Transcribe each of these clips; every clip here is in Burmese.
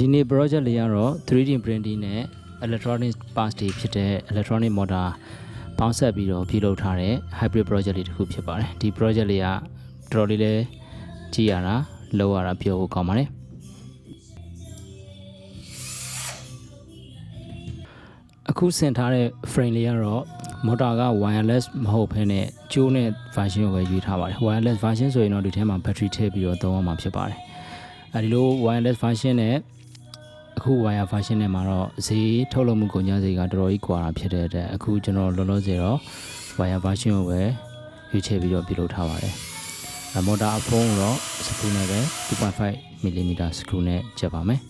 ဒီနေ့ project လေးကတော့ 3D printing နဲ့ electronic parts တွေဖြစ်တဲ့ electronic motor ပေါင်းဆက်ပြီးတော့ပြုလုပ်ထားတဲ့ hybrid project လေးတစ်ခုဖြစ်ပါတယ်ဒီ project လေးကတော်တော်လေးလည်းကြည့်ရတာလောက်ရတာပြောဖို့ကောင်းပါတယ်အခုဆင်ထားတဲ့ frame လေးကတော့ motor က wireless မဟုတ်ဘဲနဲ့ကျိုးနဲ့ version ကိုပဲရွေးထားပါတယ် wireless version ဆိုရင်တော့ဒီထဲမှာ battery ထည့်ပြီးတော့သုံးရမှာဖြစ်ပါတယ်အဲဒီလို wireless version နဲ့ အခု wire version နဲ့မှာတော့ဈေးထုတ်လုပ်မှုကုန်ကျစရိတ်ကတော်တော်ကြီးကွာတာဖြစ်တဲ့အတွက်အခုကျွန်တော်လောလောဆယ်တော့ wire version ကိုပဲရွေးချယ်ပြီးတော့ပြုလုပ်ထားပါတယ်အမော်တာအဖုံးတော့ screw နဲ့ပဲ2.5 mm screw နဲ့ချက်ပါမယ်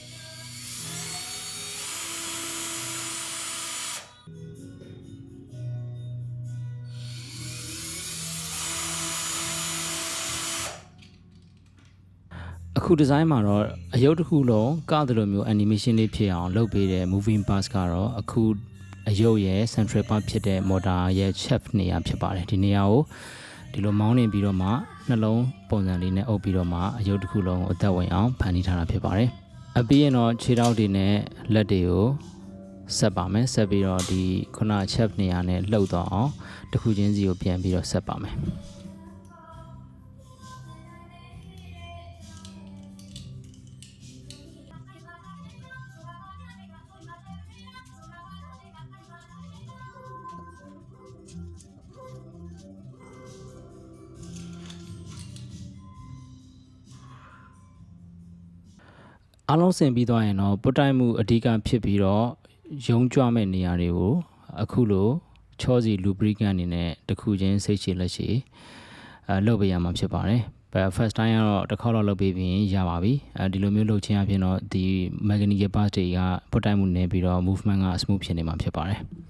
အခုဒီဇိုင်းမှာတော့အယုတ်တစ်ခုလုံးကားတယ်လို့မျိုး animation လေးဖြစ်အောင်လုပ်ပေးတဲ့ moving parts ကတော့အခုအယုတ်ရဲ့ central part ဖြစ်တဲ့ motor ရဲ့ shaft နေရာဖြစ်ပါတယ်ဒီနေရာကိုဒီလိုမောင်းနေပြီးတော့မှနှလုံးပုံစံလေးနဲ့အုပ်ပြီးတော့မှအယုတ်တစ်ခုလုံးကိုအသက်ဝင်အောင်ဖန်တီးထားတာဖြစ်ပါတယ်အပြီးရင်တော့ခြေထောက်တွေနဲ့လက်တွေကိုဆက်ပါမယ်ဆက်ပြီးတော့ဒီခုန shaft နေရာနဲ့လှုပ်တော့အောင်တစ်ခုချင်းစီကိုပြန်ပြီးတော့ဆက်ပါမယ် အားလုံးဆင်ပြီးသွားရင်တော့ပုတ်တိုက်မှုအဓိကဖြစ်ပြီးတော့ယုံကြွမဲ့နေရာတွေကိုအခုလိုချောစီ lubricant အနေနဲ့တစ်ခုချင်းစိတ်ရှည်လက်ရှည်အဲလုပ်ပေးရမှာဖြစ်ပါတယ်။ but first time ကတော့တစ်ခေါက်တော့လုပ်ပေးပြီးရင်ရပါပြီ။အဲဒီလိုမျိုးလုပ်ခြင်းအပြင်တော့ဒီ mechanical parts တွေကပုတ်တိုက်မှုနေပြီးတော့ movement က smooth ဖြစ်နေမှာဖြစ်ပါတယ်။